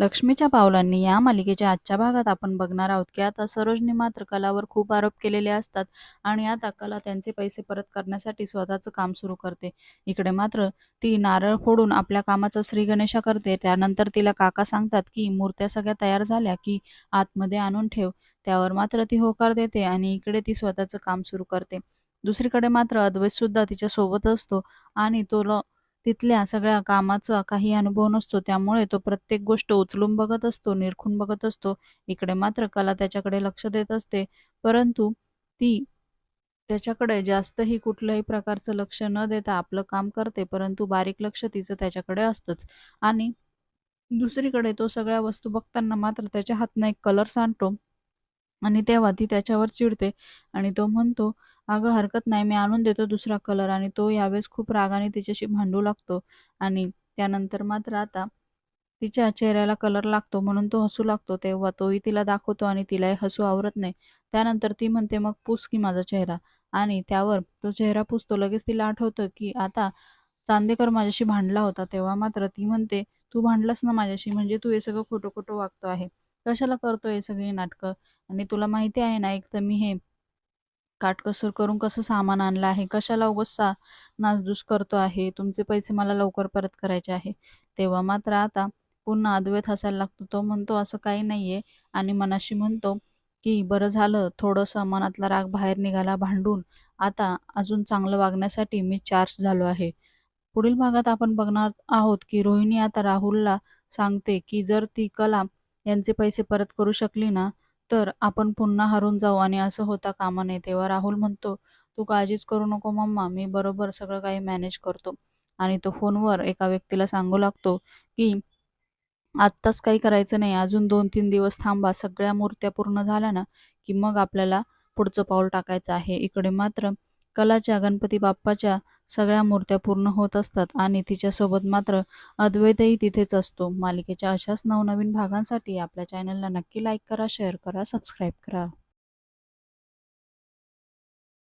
लक्ष्मीच्या पावलांनी या मालिकेच्या आजच्या भागात आपण बघणार आहोत की आता सरोजने मात्र कलावर खूप आरोप केलेले असतात आणि आता कला त्यांचे पैसे परत करण्यासाठी स्वतःचं काम सुरू करते. इकडे मात्र ती नारळ फोडून आपल्या कामाचा श्री गणेशा करते. त्यानंतर तिला काका सांगतात की मूर्त्या सगळ्या तयार झाल्या की आतमध्ये आणून ठेव. त्यावर मात्र ती होकार देते आणि इकडे ती स्वतःचं काम सुरू करते. दुसरीकडे मात्र अद्वैत सुद्धा तिच्या सोबत असतो आणि तो ल- तिथल्या सगळ्या कामाचा काही अनुभव नसतो. त्यामुळे तो प्रत्येक गोष्ट उचलून बघत असतो निरखून बघत असतो. इकडे मात्र कला त्याच्याकडे लक्ष देत असते. परंतु ती त्याच्याकडे जास्तही कुठल्याही प्रकारचं लक्ष न देता आपलं काम करते परंतु बारीक लक्ष तिचं त्याच्याकडे असतंच. आणि दुसरीकडे तो सगळ्या वस्तू बघताना मात्र त्याच्या हातनं एक कलर सांडतो आणि तेव्हा ती त्याच्यावर चिडते आणि तो म्हणतो अगं हरकत नाही. मी आणून देतो दुसरा कलर आणि तो यावेळेस खूप रागाने तिच्याशी भांडू लागतो आणि त्यानंतर मात्र आता तिच्या चेहऱ्याला कलर लागतो म्हणून तो हसू लागतो. तेव्हा तोही तिला दाखवतो आणि तिलाही हसू आवरत नाही. त्यानंतर ती म्हणते मग पुस की माझा चेहरा. आणि त्यावर तो चेहरा पुसतो. लगेच तिला आठवतं की आता चांदेकर माझ्याशी भांडला होता. तेव्हा मात्र ती म्हणते तू भांडलास ना माझ्याशी? म्हणजे तू हे सगळं खोटं खोटं वागतो आहे. कशाला करतोय हे सगळी नाटकं? आणि तुला माहिती आहे ना एक तर मी हे काटकसर करून कसं सामान आणलं आहे? कशाला उगस सा नासधूस करतो आहे? तुमचे पैसे मला लवकर परत करायचे आहे. तेव्हा मात्र आता पुन्हा अद्वैत हसायला लागतो. तो म्हणतो असं काही नाही आहे आणि मनाशी म्हणतो की बरं झालं थोडंसं मनातला राग बाहेर निघाला भांडून. आता अजून चांगलं वागण्यासाठी मी चार्ज झालो आहे. पुढील भागात आपण बघणार आहोत की रोहिणी आता राहुलला सांगते की जर ती कला यांचे पैसे परत करू शकली ना तर आपण पुन्हा हरून जाऊ आणि असं होता कामा नये. तेव्हा राहुल म्हणतो तू काळजीच करू नको मम्मा मी बरोबर सगळं काही मॅनेज करतो. आणि तो फोनवर एका व्यक्तीला सांगू लागतो की आत्ताच काही करायचं नाही अजून दोन तीन दिवस थांबा सगळ्या मूर्त्या पूर्ण झाल्या ना की मग आपल्याला पुढचं पाऊल टाकायचं आहे. इकडे मात्र कलाच्या गणपती बाप्पाच्या सगळ्या मूर्त्या पूर्ण होत असतात आणि तिच्यासोबत मात्र अद्वैतही तिथेच असतो. मालिकेच्या अशाच नवनवीन भागांसाठी आपल्या चॅनलला नक्की लाईक करा शेअर करा सबस्क्राईब करा.